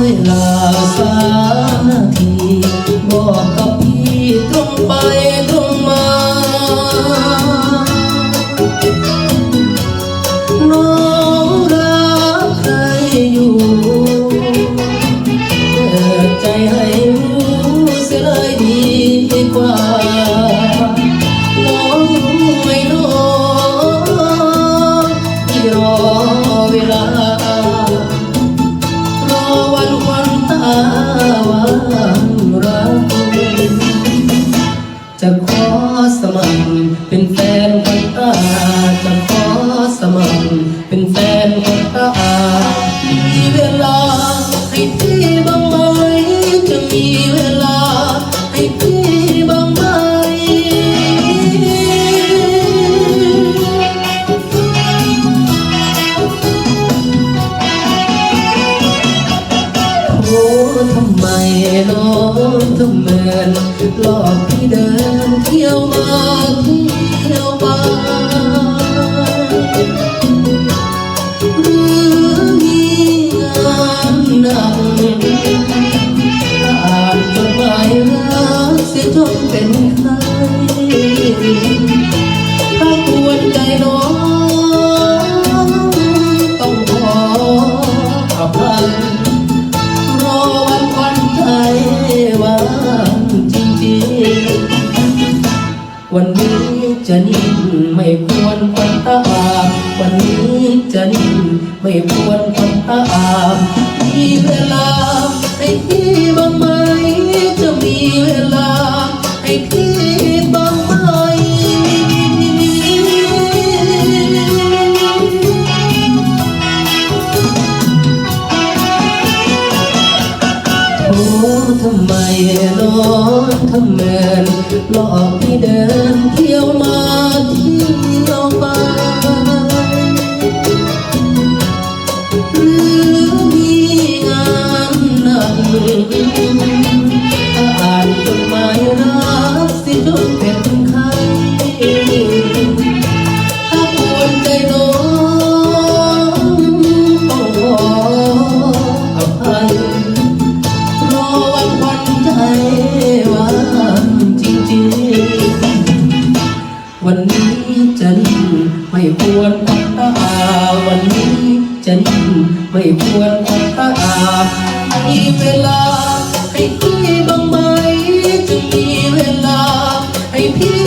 เวลาสามนาทีบอกกับ จะขอสมัครเป็นแฟนคนตาจะขอสมัครเป็นแฟนคนตามีเวลาให้พี่บ้างไหมจะมี ไมน้องทำเหมินหลอกพี่เดินเที่ยวมาเที่ยวมาหรือมีงานหนักอ่านจดหมายรักเสียจนเป็นไข้ถ้าควรใจน้องต้องขออภัย วันนี้จะนิ่งไม่ควรควันตาอาบวันนี้จะนิ่งไม่ควรควันตาอามีเวลาให้พี่บ้างไหมจะมีเวลาให้พี่บ้างไหมโอ้ทำไมน้องทำเมินหลอก นเที่ยวมาที่ยวไปหรือมีงานหนัก ควรพัตตาวันนี้จะนิ่งไม่ควรพัตตางให้เวลาให้พี่บ้างไหมจะมีเวลาให้พี่